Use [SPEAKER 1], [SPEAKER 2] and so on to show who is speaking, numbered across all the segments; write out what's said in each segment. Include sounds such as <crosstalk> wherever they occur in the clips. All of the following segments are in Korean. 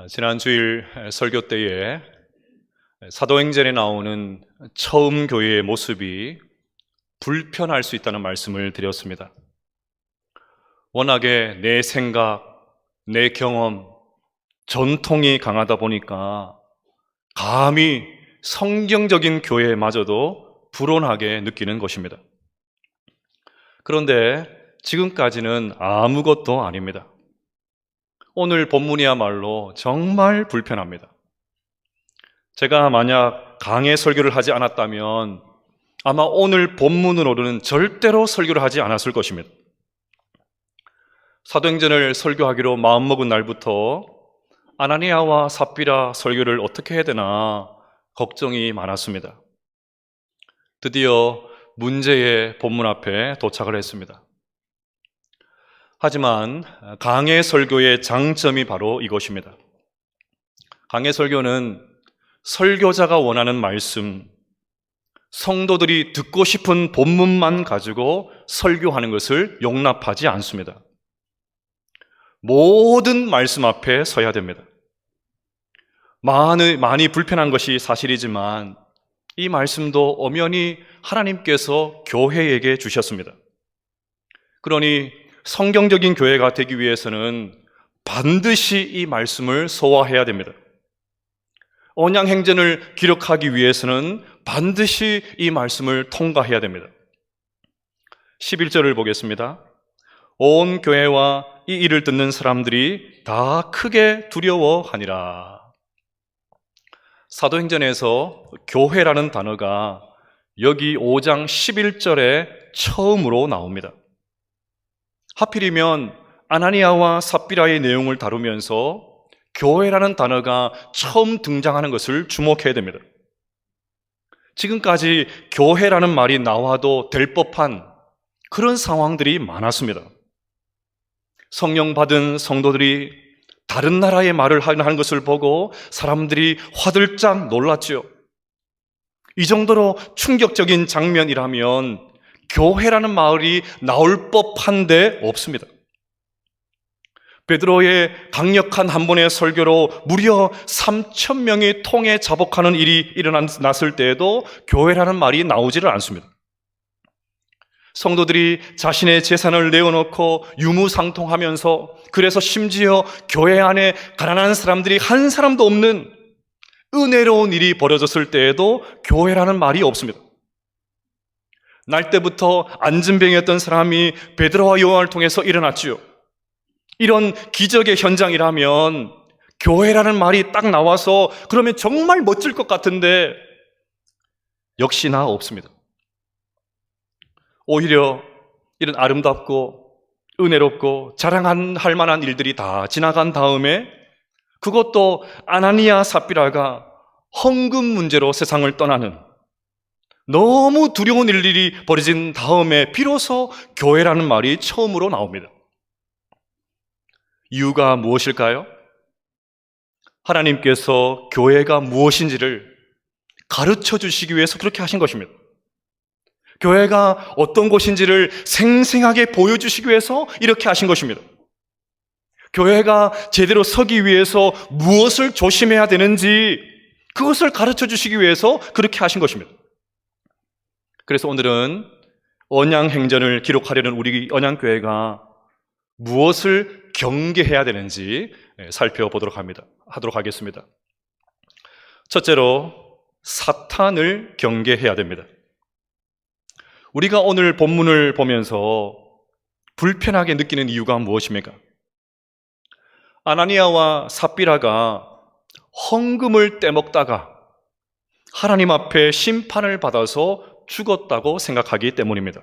[SPEAKER 1] 아, 지난 주일 설교 때에 사도행전에 나오는 처음 교회의 모습이 불편할 수 있다는 말씀을 드렸습니다. 워낙에 내 생각, 내 경험, 전통이 강하다 보니까 감히 성경적인 교회마저도 불온하게 느끼는 것입니다. 그런데 지금까지는 아무것도 아닙니다. 오늘 본문이야말로 정말 불편합니다. 제가 만약 강의 설교를 하지 않았다면 아마 오늘 본문으로는 절대로 설교를 하지 않았을 것입니다. 사도행전을 설교하기로 마음먹은 날부터 아나니아와 삽비라 설교를 어떻게 해야 되나 걱정이 많았습니다. 드디어 문제의 본문 앞에 도착을 했습니다. 하지만 강해 설교의 장점이 바로 이것입니다. 강해 설교는 설교자가 원하는 말씀, 성도들이 듣고 싶은 본문만 가지고 설교하는 것을 용납하지 않습니다. 모든 말씀 앞에 서야 됩니다. 많이, 많이 불편한 것이 사실이지만 이 말씀도 엄연히 하나님께서 교회에게 주셨습니다. 그러니 성경적인 교회가 되기 위해서는 반드시 이 말씀을 소화해야 됩니다. 언양 행전을 기록하기 위해서는 반드시 이 말씀을 통과해야 됩니다. 11절을 보겠습니다. 온 교회와 이 일을 듣는 사람들이 다 크게 두려워하니라. 사도행전에서 교회라는 단어가 여기 5장 11절에 처음으로 나옵니다. 하필이면 아나니아와 삽비라의 내용을 다루면서 교회라는 단어가 처음 등장하는 것을 주목해야 됩니다. 지금까지 교회라는 말이 나와도 될 법한 그런 상황들이 많았습니다. 성령 받은 성도들이 다른 나라의 말을 하는 것을 보고 사람들이 화들짝 놀랐지요. 이 정도로 충격적인 장면이라면 교회라는 말이 나올 법한데 없습니다. 베드로의 강력한 한 번의 설교로 무려 3천 명이 통에 자복하는 일이 일어났을 때에도 교회라는 말이 나오지를 않습니다. 성도들이 자신의 재산을 내어놓고 유무상통하면서 그래서 심지어 교회 안에 가난한 사람들이 한 사람도 없는 은혜로운 일이 벌어졌을 때에도 교회라는 말이 없습니다. 날 때부터 안진병이었던 사람이 베드로와 요한을 통해서 일어났지요. 이런 기적의 현장이라면 교회라는 말이 딱 나와서 그러면 정말 멋질 것 같은데 역시나 없습니다. 오히려 이런 아름답고 은혜롭고 자랑할 만한 일들이 다 지나간 다음에 그것도 아나니아 삽비라가 헌금 문제로 세상을 떠나는 너무 두려운 일들이 벌어진 다음에 비로소 교회라는 말이 처음으로 나옵니다. 이유가 무엇일까요? 하나님께서 교회가 무엇인지를 가르쳐 주시기 위해서 그렇게 하신 것입니다. 교회가 어떤 곳인지를 생생하게 보여주시기 위해서 이렇게 하신 것입니다. 교회가 제대로 서기 위해서 무엇을 조심해야 되는지 그것을 가르쳐 주시기 위해서 그렇게 하신 것입니다. 그래서 오늘은 언양 행전을 기록하려는 우리 언양 교회가 무엇을 경계해야 되는지 살펴보도록 합니다. 하도록 하겠습니다. 첫째로 사탄을 경계해야 됩니다. 우리가 오늘 본문을 보면서 불편하게 느끼는 이유가 무엇입니까? 아나니아와 삽비라가 헌금을 떼먹다가 하나님 앞에 심판을 받아서 죽었다고 생각하기 때문입니다.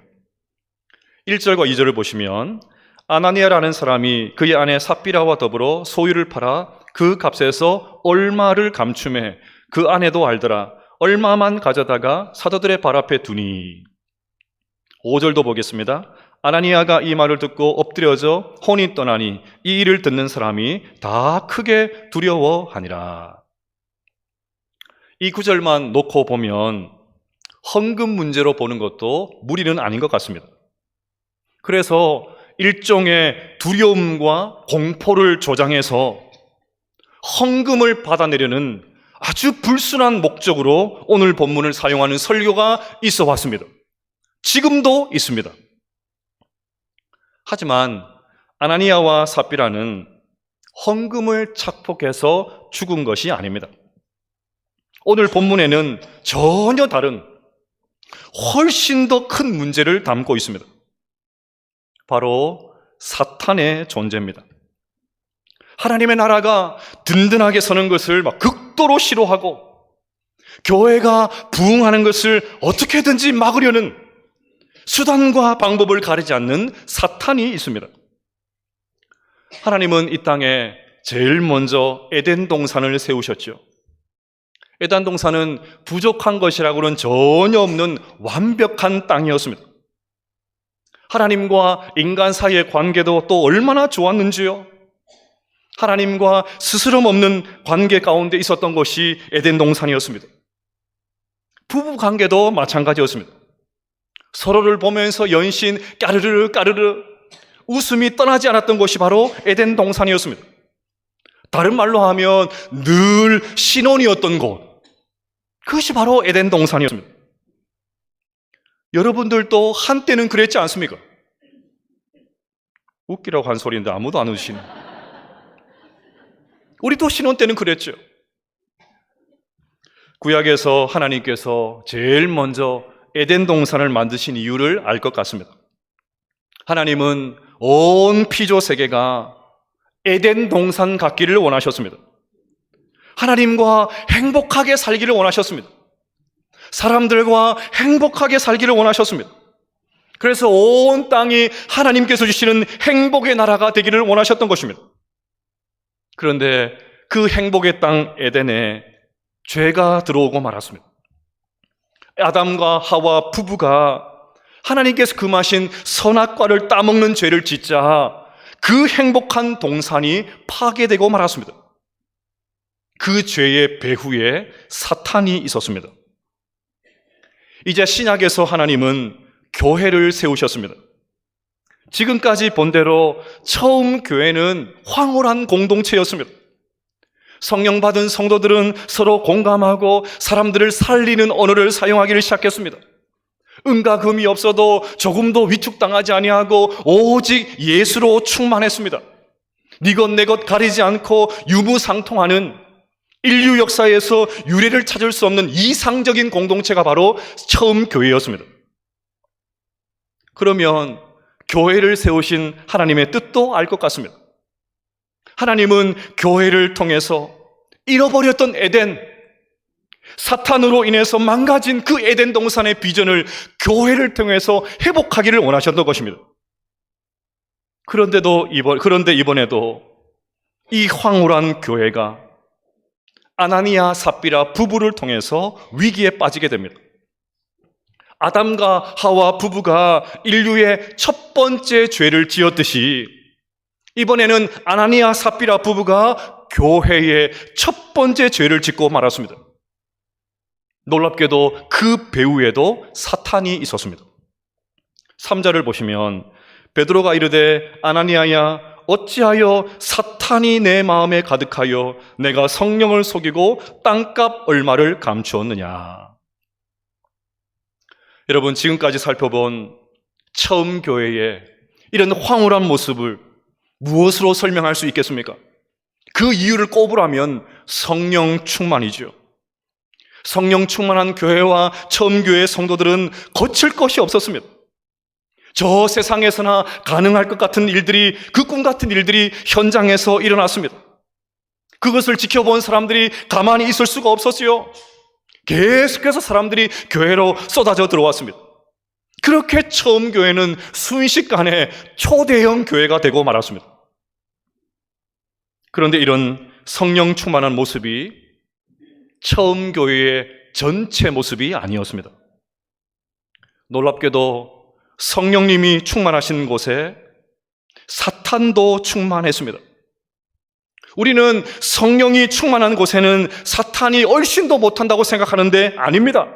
[SPEAKER 1] 1절과 2절을 보시면 아나니아라는 사람이 그의 아내 삽비라와 더불어 소유를 팔아 그 값에서 얼마를 감춤해 그 아내도 알더라. 얼마만 가져다가 사도들의 발 앞에 두니. 5절도 보겠습니다. 아나니아가 이 말을 듣고 엎드려져 혼이 떠나니 이 일을 듣는 사람이 다 크게 두려워하니라. 이 구절만 놓고 보면 헌금 문제로 보는 것도 무리는 아닌 것 같습니다. 그래서 일종의 두려움과 공포를 조장해서 헌금을 받아내려는 아주 불순한 목적으로 오늘 본문을 사용하는 설교가 있어 왔습니다. 지금도 있습니다. 하지만 아나니아와 삽비라는 헌금을 착복해서 죽은 것이 아닙니다. 오늘 본문에는 전혀 다른 훨씬 더 큰 문제를 담고 있습니다. 바로 사탄의 존재입니다. 하나님의 나라가 든든하게 서는 것을 막 극도로 싫어하고 교회가 부흥하는 것을 어떻게든지 막으려는 수단과 방법을 가리지 않는 사탄이 있습니다. 하나님은 이 땅에 제일 먼저 에덴 동산을 세우셨죠. 에덴 동산은 부족한 것이라고는 전혀 없는 완벽한 땅이었습니다. 하나님과 인간 사이의 관계도 또 얼마나 좋았는지요. 하나님과 스스럼 없는 관계 가운데 있었던 것이 에덴 동산이었습니다. 부부 관계도 마찬가지였습니다. 서로를 보면서 연신 까르르 까르르 웃음이 떠나지 않았던 것이 바로 에덴 동산이었습니다. 다른 말로 하면 늘 신혼이었던 곳. 그것이 바로 에덴 동산이었습니다. 여러분들도 한때는 그랬지 않습니까? 웃기라고 한 소리인데 아무도 안 웃으시네. 우리도 신혼 때는 그랬죠. 구약에서 하나님께서 제일 먼저 에덴 동산을 만드신 이유를 알 것 같습니다. 하나님은 온 피조 세계가 에덴 동산 같기를 원하셨습니다. 하나님과 행복하게 살기를 원하셨습니다. 사람들과 행복하게 살기를 원하셨습니다. 그래서 온 땅이 하나님께서 주시는 행복의 나라가 되기를 원하셨던 것입니다. 그런데 그 행복의 땅 에덴에 죄가 들어오고 말았습니다. 아담과 하와 부부가 하나님께서 금하신 선악과를 따먹는 죄를 짓자 그 행복한 동산이 파괴되고 말았습니다. 그 죄의 배후에 사탄이 있었습니다. 이제 신약에서 하나님은 교회를 세우셨습니다. 지금까지 본 대로 처음 교회는 황홀한 공동체였습니다. 성령 받은 성도들은 서로 공감하고 사람들을 살리는 언어를 사용하기를 시작했습니다. 은과 금이 없어도 조금도 위축당하지 아니하고 오직 예수로 충만했습니다. 니것 내것 가리지 않고 유무상통하는 인류 역사에서 유래를 찾을 수 없는 이상적인 공동체가 바로 처음 교회였습니다. 그러면 교회를 세우신 하나님의 뜻도 알 것 같습니다. 하나님은 교회를 통해서 잃어버렸던 에덴, 사탄으로 인해서 망가진 그 에덴 동산의 비전을 교회를 통해서 회복하기를 원하셨던 것입니다. 그런데도 이번, 그런데 이번에도 이 황홀한 교회가 아나니아 삽비라 부부를 통해서 위기에 빠지게 됩니다. 아담과 하와 부부가 인류의 첫 번째 죄를 지었듯이 이번에는 아나니아 삽비라 부부가 교회의 첫 번째 죄를 짓고 말았습니다. 놀랍게도 그 배후에도 사탄이 있었습니다. 3절을 보시면 베드로가 이르되 아나니아야 어찌하여 사탄이 내 마음에 가득하여 내가 성령을 속이고 땅값 얼마를 감추었느냐. 여러분 지금까지 살펴본 처음 교회의 이런 황홀한 모습을 무엇으로 설명할 수 있겠습니까? 그 이유를 꼽으라면 성령 충만이죠. 성령 충만한 교회와 처음 교회 성도들은 거칠 것이 없었습니다. 저 세상에서나 가능할 것 같은 일들이 그 꿈 같은 일들이 현장에서 일어났습니다. 그것을 지켜본 사람들이 가만히 있을 수가 없었지요. 계속해서 사람들이 교회로 쏟아져 들어왔습니다. 그렇게 처음 교회는 순식간에 초대형 교회가 되고 말았습니다. 그런데 이런 성령 충만한 모습이 처음 교회의 전체 모습이 아니었습니다. 놀랍게도 성령님이 충만하신 곳에 사탄도 충만했습니다. 우리는 성령이 충만한 곳에는 사탄이 얼씬도 못한다고 생각하는데 아닙니다.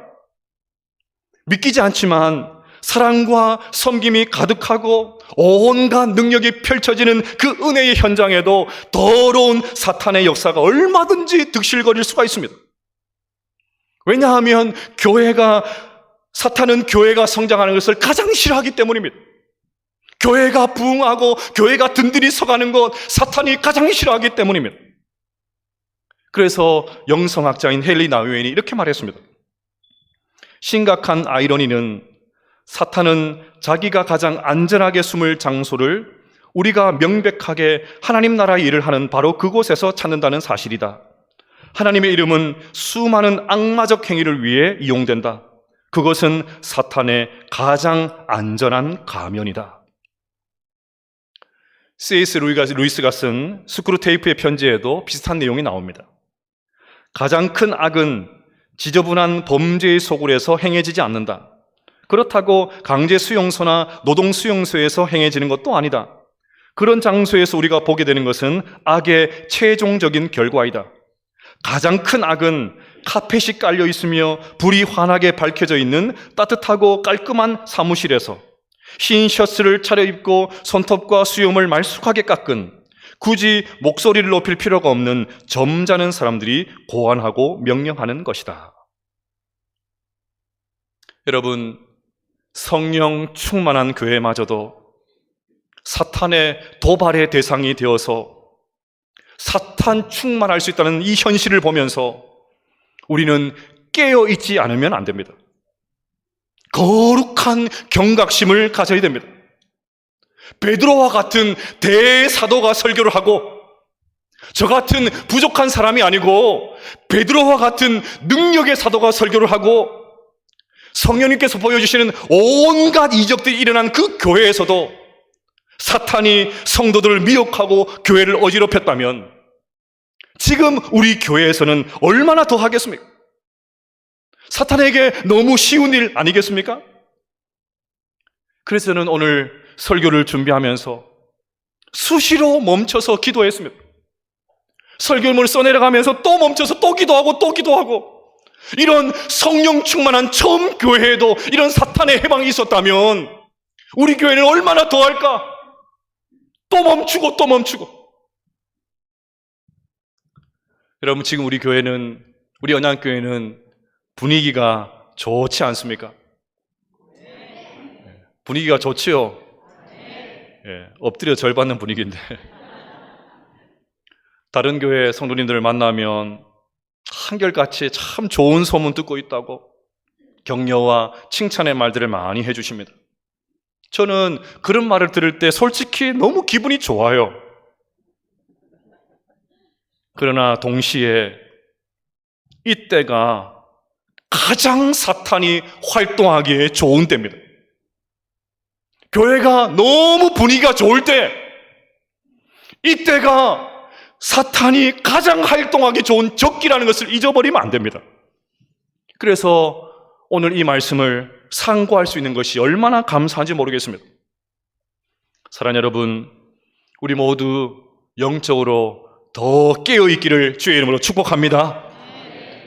[SPEAKER 1] 믿기지 않지만 사랑과 섬김이 가득하고 온갖 능력이 펼쳐지는 그 은혜의 현장에도 더러운 사탄의 역사가 얼마든지 득실거릴 수가 있습니다. 왜냐하면 교회가 사탄은 교회가 성장하는 것을 가장 싫어하기 때문입니다. 교회가 부흥하고 교회가 든든히 서가는 것 사탄이 가장 싫어하기 때문입니다. 그래서 영성학자인 헨리 나우엔이 이렇게 말했습니다. 심각한 아이러니는 사탄은 자기가 가장 안전하게 숨을 장소를 우리가 명백하게 하나님 나라의 일을 하는 바로 그곳에서 찾는다는 사실이다. 하나님의 이름은 수많은 악마적 행위를 위해 이용된다. 그것은 사탄의 가장 안전한 가면이다. C.S. 루이스가 쓴 스크루테이프의 편지에도 비슷한 내용이 나옵니다. 가장 큰 악은 지저분한 범죄의 소굴에서 행해지지 않는다. 그렇다고 강제 수용소나 노동 수용소에서 행해지는 것도 아니다. 그런 장소에서 우리가 보게 되는 것은 악의 최종적인 결과이다. 가장 큰 악은 카펫이 깔려 있으며 불이 환하게 밝혀져 있는 따뜻하고 깔끔한 사무실에서 흰 셔츠를 차려입고 손톱과 수염을 말쑥하게 깎은 굳이 목소리를 높일 필요가 없는 점잖은 사람들이 고안하고 명령하는 것이다. 여러분, 성령 충만한 교회마저도 사탄의 도발의 대상이 되어서 사탄 충만할 수 있다는 이 현실을 보면서 우리는 깨어 있지 않으면 안 됩니다. 거룩한 경각심을 가져야 됩니다. 베드로와 같은 대사도가 설교를 하고 저 같은 부족한 사람이 아니고 베드로와 같은 능력의 사도가 설교를 하고 성령님께서 보여주시는 온갖 이적들이 일어난 그 교회에서도 사탄이 성도들을 미혹하고 교회를 어지럽혔다면 지금 우리 교회에서는 얼마나 더 하겠습니까? 사탄에게 너무 쉬운 일 아니겠습니까? 그래서 저는 오늘 설교를 준비하면서 수시로 멈춰서 기도했습니다. 설교문을 써내려가면서 또 멈춰서 또 기도하고 또 기도하고 이런 성령 충만한 처음 교회에도 이런 사탄의 해방이 있었다면 우리 교회는 얼마나 더 할까? 또 멈추고 또 멈추고 여러분 지금 우리 교회는 우리 언양교회는 분위기가 좋지 않습니까? 분위기가 좋지요? 예, 엎드려 절 받는 분위기인데 <laughs> 다른 교회 성도님들을 만나면 한결같이 참 좋은 소문 듣고 있다고 격려와 칭찬의 말들을 많이 해주십니다. 저는 그런 말을 들을 때 솔직히 너무 기분이 좋아요. 그러나 동시에 이때가 가장 사탄이 활동하기에 좋은 때입니다. 교회가 너무 분위기가 좋을 때, 이때가 사탄이 가장 활동하기 좋은 적기라는 것을 잊어버리면 안 됩니다. 그래서 오늘 이 말씀을 상고할 수 있는 것이 얼마나 감사한지 모르겠습니다. 사랑 여러분, 우리 모두 영적으로 더 깨어 있기를 주의 이름으로 축복합니다.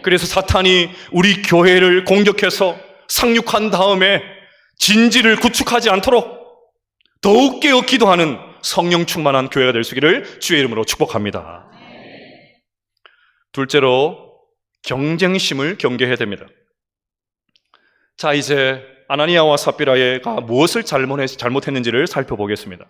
[SPEAKER 1] 그래서 사탄이 우리 교회를 공격해서 상륙한 다음에 진지를 구축하지 않도록 더욱 깨어 기도하는 성령 충만한 교회가 될 수 있기를 주의 이름으로 축복합니다. 둘째로 경쟁심을 경계해야 됩니다. 자, 이제 아나니아와 삽비라가 무엇을 잘못했는지를 살펴보겠습니다.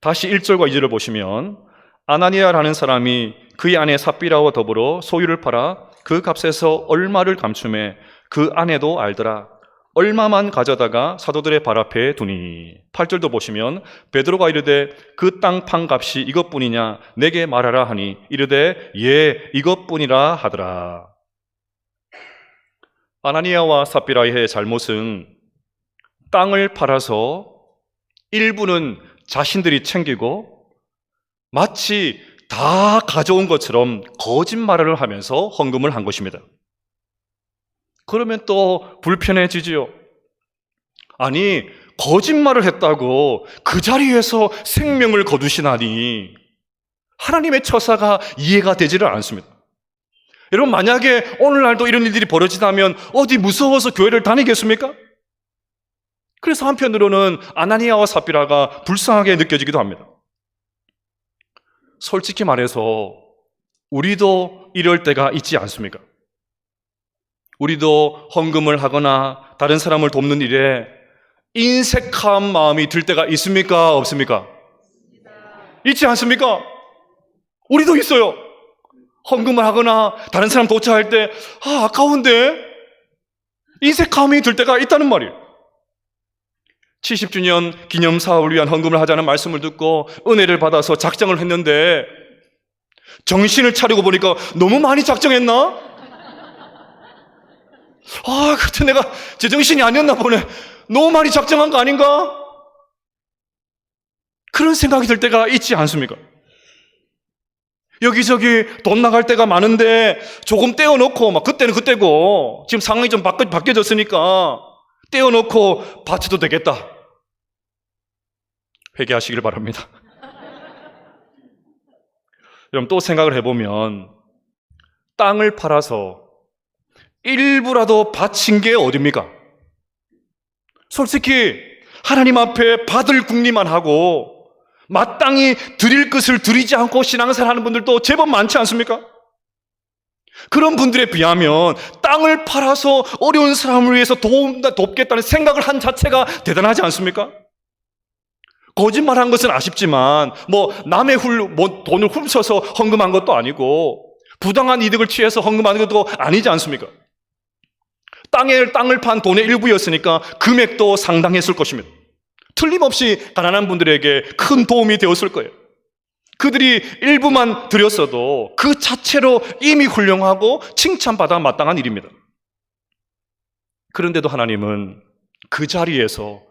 [SPEAKER 1] 다시 1절과 2절을 보시면 아나니아라는 사람이 그의 아내 삽비라와 더불어 소유를 팔아 그 값에서 얼마를 감춤해 그 아내도 알더라. 얼마만 가져다가 사도들의 발 앞에 두니. 8절도 보시면 베드로가 이르되 그 땅 판 값이 이것뿐이냐 내게 말하라 하니 이르되 예 이것뿐이라 하더라. 아나니아와 삽비라의 잘못은 땅을 팔아서 일부는 자신들이 챙기고 마치 다 가져온 것처럼 거짓말을 하면서 헌금을 한 것입니다. 그러면 또 불편해지지요. 아니, 거짓말을 했다고 그 자리에서 생명을 거두시나니 하나님의 처사가 이해가 되지를 않습니다. 여러분, 만약에 오늘날도 이런 일들이 벌어지다면 어디 무서워서 교회를 다니겠습니까? 그래서 한편으로는 아나니아와 삽비라가 불쌍하게 느껴지기도 합니다. 솔직히 말해서 우리도 이럴 때가 있지 않습니까? 우리도 헌금을 하거나 다른 사람을 돕는 일에 인색한 마음이 들 때가 있습니까? 없습니까? 있지 않습니까? 우리도 있어요. 헌금을 하거나 다른 사람 도착할 때, 아, 아까운데? 인색함이 들 때가 있다는 말이에요. 70주년 기념 사업을 위한 헌금을 하자는 말씀을 듣고 은혜를 받아서 작정을 했는데 정신을 차리고 보니까 너무 많이 작정했나? 아, 그때 내가 제정신이 아니었나 보네. 너무 많이 작정한 거 아닌가? 그런 생각이 들 때가 있지 않습니까? 여기저기 돈 나갈 때가 많은데 조금 떼어놓고, 막 그때는 그때고, 지금 상황이 좀 바뀌, 바뀌어졌으니까 떼어놓고 바쳐도 되겠다. 회개하시길 바랍니다. 여러분 또 생각을 해보면 땅을 팔아서 일부라도 바친 게 어딥니까? 솔직히 하나님 앞에 받을 궁리만 하고 마땅히 드릴 것을 드리지 않고 신앙생활 하는 분들도 제법 많지 않습니까? 그런 분들에 비하면 땅을 팔아서 어려운 사람을 위해서 도움, 돕겠다는 생각을 한 자체가 대단하지 않습니까? 거짓말 한 것은 아쉽지만 뭐 남의 훌, 뭐 돈을 훔쳐서 헌금한 것도 아니고 부당한 이득을 취해서 헌금한 것도 아니지 않습니까? 땅에 땅을 판 돈의 일부였으니까 금액도 상당했을 것입니다. 틀림없이 가난한 분들에게 큰 도움이 되었을 거예요. 그들이 일부만 드렸어도 그 자체로 이미 훌륭하고 칭찬받아 마땅한 일입니다. 그런데도 하나님은 그 자리에서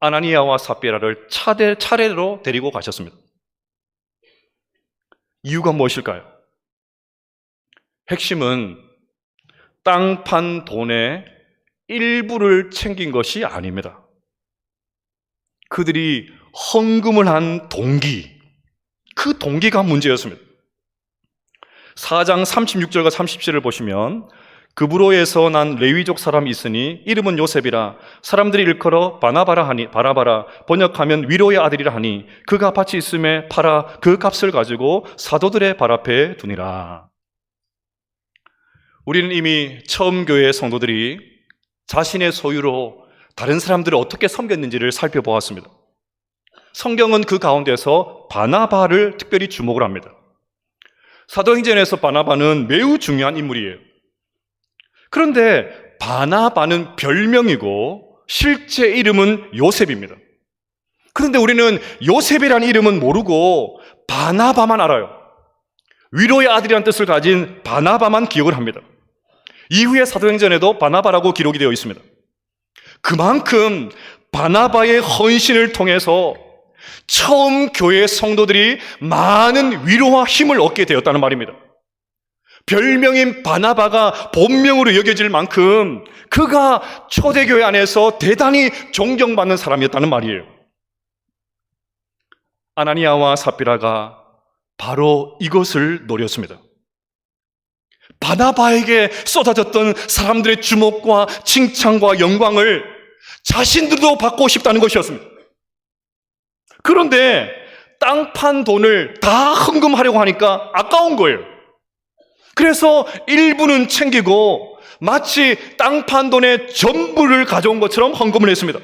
[SPEAKER 1] 아나니아와 삽비라를 차례, 차례로 데리고 가셨습니다. 이유가 무엇일까요? 핵심은 땅판 돈의 일부를 챙긴 것이 아닙니다. 그들이 헌금을 한 동기, 그 동기가 문제였습니다. 4장 36절과 37을 보시면 그브로에서 난 레위족 사람이 있으니 이름은 요셉이라 사람들이 일컬어 바나바라 하니 바라바라 번역하면 위로의 아들이라 하니 그가 밭이 있음에 팔아 그 값을 가지고 사도들의 발 앞에 두니라. 우리는 이미 처음 교회 성도들이 자신의 소유로 다른 사람들을 어떻게 섬겼는지를 살펴보았습니다. 성경은 그 가운데서 바나바를 특별히 주목을 합니다. 사도행전에서 바나바는 매우 중요한 인물이에요. 그런데 바나바는 별명이고 실제 이름은 요셉입니다. 그런데 우리는 요셉이라는 이름은 모르고 바나바만 알아요. 위로의 아들이라는 뜻을 가진 바나바만 기억을 합니다. 이후에 사도행전에도 바나바라고 기록이 되어 있습니다. 그만큼 바나바의 헌신을 통해서 처음 교회 성도들이 많은 위로와 힘을 얻게 되었다는 말입니다. 별명인 바나바가 본명으로 여겨질 만큼 그가 초대교회 안에서 대단히 존경받는 사람이었다는 말이에요. 아나니아와 삽비라가 바로 이것을 노렸습니다. 바나바에게 쏟아졌던 사람들의 주목과 칭찬과 영광을 자신들도 받고 싶다는 것이었습니다. 그런데 땅판 돈을 다 헌금하려고 하니까 아까운 거예요. 그래서 일부는 챙기고 마치 땅판 돈의 전부를 가져온 것처럼 헌금을 했습니다.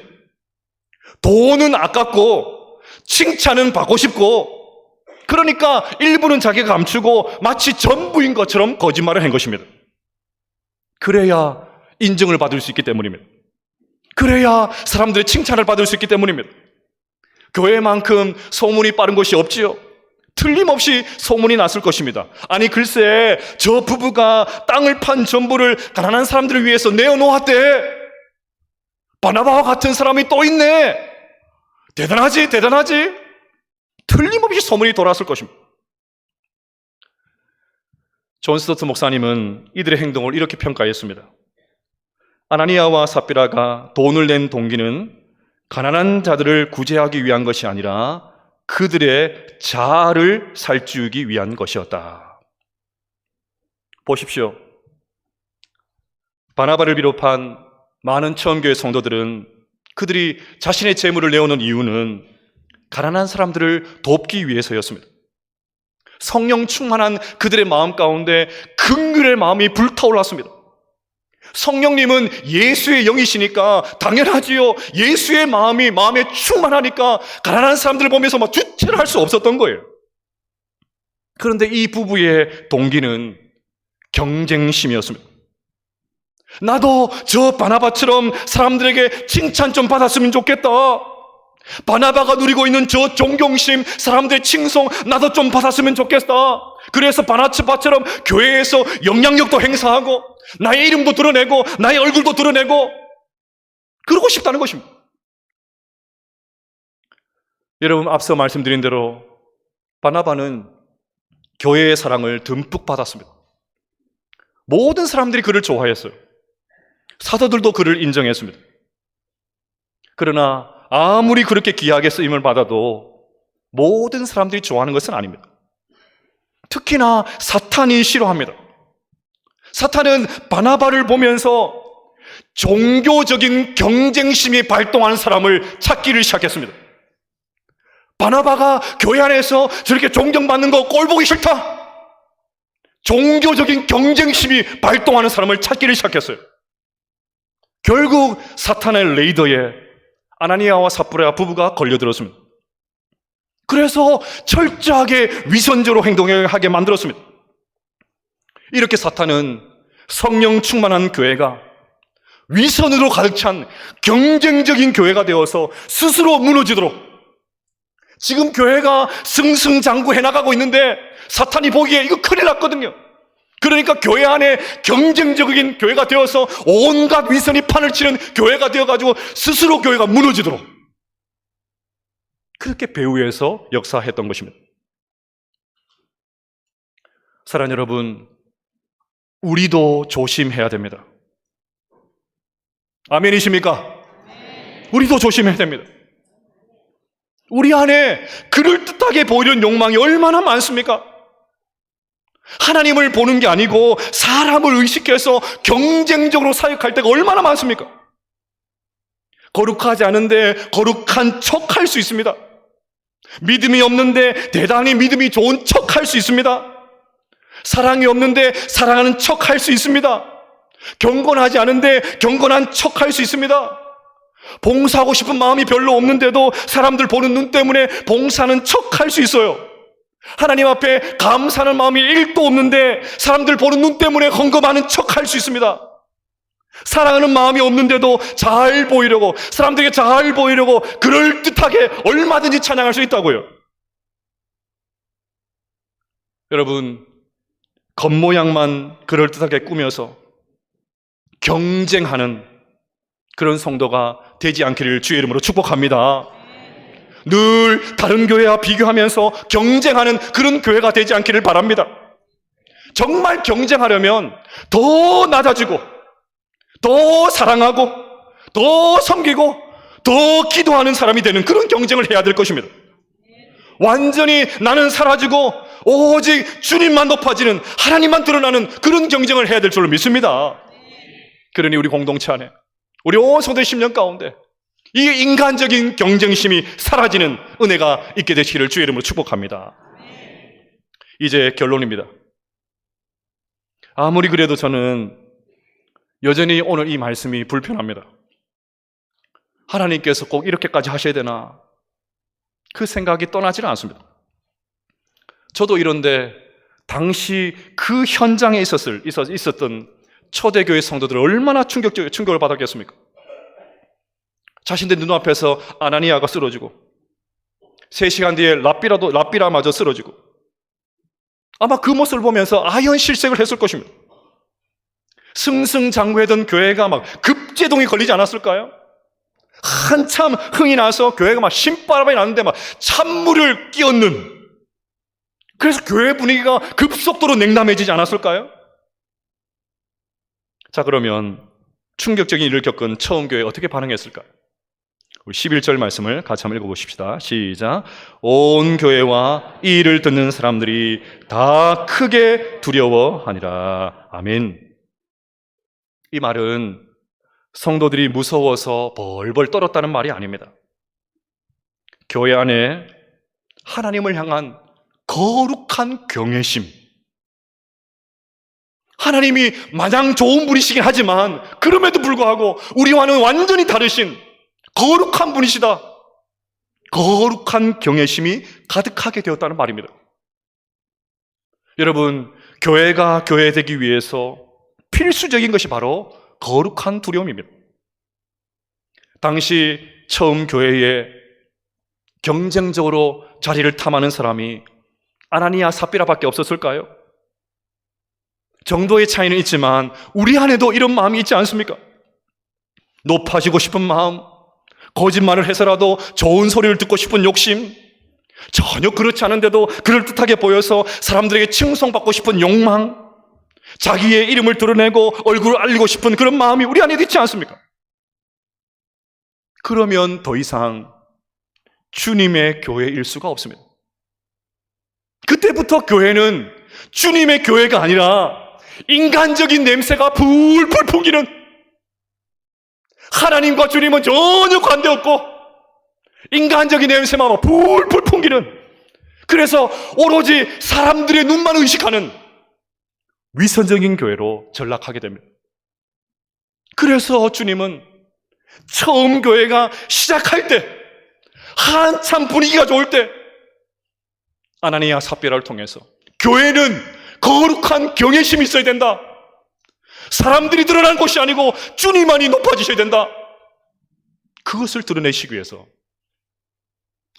[SPEAKER 1] 돈은 아깝고 칭찬은 받고 싶고 그러니까 일부는 자기가 감추고 마치 전부인 것처럼 거짓말을 한 것입니다. 그래야 인정을 받을 수 있기 때문입니다. 그래야 사람들의 칭찬을 받을 수 있기 때문입니다. 교회만큼 소문이 빠른 것이 없지요. 틀림없이 소문이 났을 것입니다. 아니, 글쎄, 저 부부가 땅을 판 전부를 가난한 사람들을 위해서 내어놓았대. 바나바와 같은 사람이 또 있네. 대단하지, 대단하지. 틀림없이 소문이 돌았을 것입니다. 존 스토트 목사님은 이들의 행동을 이렇게 평가했습니다. 아나니아와 삽비라가 돈을 낸 동기는 가난한 자들을 구제하기 위한 것이 아니라 그들의 자아를 살찌우기 위한 것이었다. 보십시오. 바나바를 비롯한 많은 처음교회 성도들은 그들이 자신의 재물을 내오는 이유는 가난한 사람들을 돕기 위해서였습니다. 성령 충만한 그들의 마음 가운데 긍휼의 마음이 불타올랐습니다. 성령님은 예수의 영이시니까 당연하지요. 예수의 마음이 마음에 충만하니까 가난한 사람들을 보면서 막 주체를 할 수 없었던 거예요. 그런데 이 부부의 동기는 경쟁심이었습니다. 나도 저 바나바처럼 사람들에게 칭찬 좀 받았으면 좋겠다. 바나바가 누리고 있는 저 존경심, 사람들의 칭송, 나도 좀 받았으면 좋겠다. 그래서 바나바처럼 교회에서 영향력도 행사하고, 나의 이름도 드러내고, 나의 얼굴도 드러내고, 그러고 싶다는 것입니다. 여러분, 앞서 말씀드린 대로, 바나바는 교회의 사랑을 듬뿍 받았습니다. 모든 사람들이 그를 좋아했어요. 사도들도 그를 인정했습니다. 그러나 아무리 그렇게 귀하게 쓰임을 받아도 모든 사람들이 좋아하는 것은 아닙니다. 특히나 사탄이 싫어합니다. 사탄은 바나바를 보면서 종교적인 경쟁심이 발동하는 사람을 찾기를 시작했습니다. 바나바가 교회 안에서 저렇게 존경받는 거 꼴보기 싫다. 종교적인 경쟁심이 발동하는 사람을 찾기를 시작했어요. 결국 사탄의 레이더에 아나니아와 삽브레아 부부가 걸려들었습니다. 그래서 철저하게 위선적으로 행동하게 만들었습니다. 이렇게 사탄은 성령 충만한 교회가 위선으로 가득 찬 경쟁적인 교회가 되어서 스스로 무너지도록 지금 교회가 승승장구 해 나가고 있는데 사탄이 보기에 이거 큰일 났거든요. 그러니까 교회 안에 경쟁적인 교회가 되어서 온갖 위선이 판을 치는 교회가 되어가지고 스스로 교회가 무너지도록 그렇게 배후에서 역사했던 것입니다. 사랑 여러분, 우리도 조심해야 됩니다. 아멘이십니까? 우리도 조심해야 됩니다. 우리 안에 그럴듯하게 보이는 욕망이 얼마나 많습니까? 하나님을 보는 게 아니고 사람을 의식해서 경쟁적으로 사역할 때가 얼마나 많습니까? 거룩하지 않은데 거룩한 척 할 수 있습니다. 믿음이 없는데 대단히 믿음이 좋은 척 할 수 있습니다. 사랑이 없는데 사랑하는 척 할 수 있습니다. 경건하지 않은데 경건한 척 할 수 있습니다. 봉사하고 싶은 마음이 별로 없는데도 사람들 보는 눈 때문에 봉사하는 척 할 수 있어요. 하나님 앞에 감사하는 마음이 1도 없는데 사람들 보는 눈 때문에 헌금하는 척 할 수 있습니다. 사랑하는 마음이 없는데도 잘 보이려고, 사람들에게 잘 보이려고 그럴듯하게 얼마든지 찬양할 수 있다고요. 여러분, 겉모양만 그럴듯하게 꾸며서 경쟁하는 그런 성도가 되지 않기를 주의 이름으로 축복합니다. 늘 다른 교회와 비교하면서 경쟁하는 그런 교회가 되지 않기를 바랍니다. 정말 경쟁하려면 더 낮아지고, 더 사랑하고, 더 섬기고, 더 기도하는 사람이 되는 그런 경쟁을 해야 될 것입니다. 완전히 나는 사라지고, 오직 주님만 높아지는, 하나님만 드러나는 그런 경쟁을 해야 될 줄로 믿습니다. 그러니 우리 공동체 안에, 우리 온 성도 10년 가운데 이 인간적인 경쟁심이 사라지는 은혜가 있게 되시기를 주의 이름으로 축복합니다. 이제 결론입니다. 아무리 그래도 저는 여전히 오늘 이 말씀이 불편합니다. 하나님께서 꼭 이렇게까지 하셔야 되나? 그 생각이 떠나지는 않습니다. 저도 이런데 당시 그 현장에 있었을, 있었던 초대교회 성도들 얼마나 충격적, 충격을 받았겠습니까? 자신들 눈앞에서 아나니아가 쓰러지고 3시간 뒤에 라삐라도 라삐라마저 쓰러지고 아마 그 모습을 보면서 아연 실색을 했을 것입니다. 승승장구했던 교회가 막 급제동이 걸리지 않았을까요? 한참 흥이 나서 교회가 막 신바람이 나는데 막 찬물을 끼얹는 그래서 교회 분위기가 급속도로 냉담해지지 않았을까요? 자 그러면 충격적인 일을 겪은 처음 교회 어떻게 반응했을까요? 우리 11절 말씀을 같이 한번 읽어보십시다. 시작. 온 교회와 이 일을 듣는 사람들이 다 크게 두려워하니라. 아멘. 이 말은 성도들이 무서워서 벌벌 떨었다는 말이 아닙니다. 교회 안에 하나님을 향한 거룩한 경외심. 하나님이 마냥 좋은 분이시긴 하지만 그럼에도 불구하고 우리와는 완전히 다르신 거룩한 분이시다. 거룩한 경외심이 가득하게 되었다는 말입니다. 여러분, 교회가 교회되기 위해서 필수적인 것이 바로 거룩한 두려움입니다. 당시 처음 교회에 경쟁적으로 자리를 탐하는 사람이 아나니아 삽비라밖에 없었을까요? 정도의 차이는 있지만 우리 안에도 이런 마음이 있지 않습니까? 높아지고 싶은 마음, 거짓말을 해서라도 좋은 소리를 듣고 싶은 욕심, 전혀 그렇지 않은데도 그럴듯하게 보여서 사람들에게 칭송받고 싶은 욕망, 자기의 이름을 드러내고 얼굴을 알리고 싶은 그런 마음이 우리 안에 있지 않습니까? 그러면 더 이상 주님의 교회일 수가 없습니다. 그때부터 교회는 주님의 교회가 아니라 인간적인 냄새가 불풀 풍기는 하나님과 주님은 전혀 관계없고 인간적인 냄새만 불풀 풍기는 그래서 오로지 사람들의 눈만 의식하는 위선적인 교회로 전락하게 됩니다. 그래서 주님은 처음 교회가 시작할 때 한참 분위기가 좋을 때 아나니아 삽비라를 통해서 교회는 거룩한 경외심이 있어야 된다. 사람들이 드러난 것이 아니고 주님만이 높아지셔야 된다. 그것을 드러내시기 위해서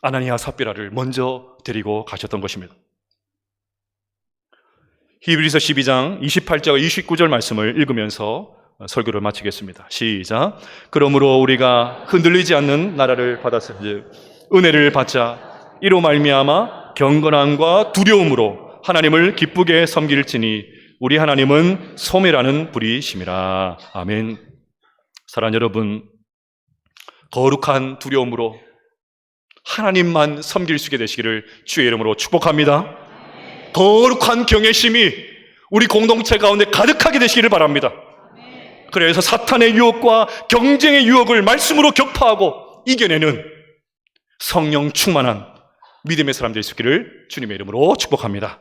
[SPEAKER 1] 아나니아 삽비라를 먼저 데리고 가셨던 것입니다. 히브리서 12장 28절 29절 말씀을 읽으면서 설교를 마치겠습니다. 시작. 그러므로 우리가 흔들리지 않는 나라를 받았은즉 은혜를 받자 이로 말미암아 경건함과 두려움으로 하나님을 기쁘게 섬길지니 우리 하나님은 소매라는 불이심이라. 아멘. 사랑 여러분, 거룩한 두려움으로 하나님만 섬길 수 있게 되시기를 주의 이름으로 축복합니다. 거룩한 경외심이 우리 공동체 가운데 가득하게 되시기를 바랍니다. 그래서 사탄의 유혹과 경쟁의 유혹을 말씀으로 격파하고 이겨내는 성령 충만한 믿음의 사람 될수 있기를 주님의 이름으로 축복합니다.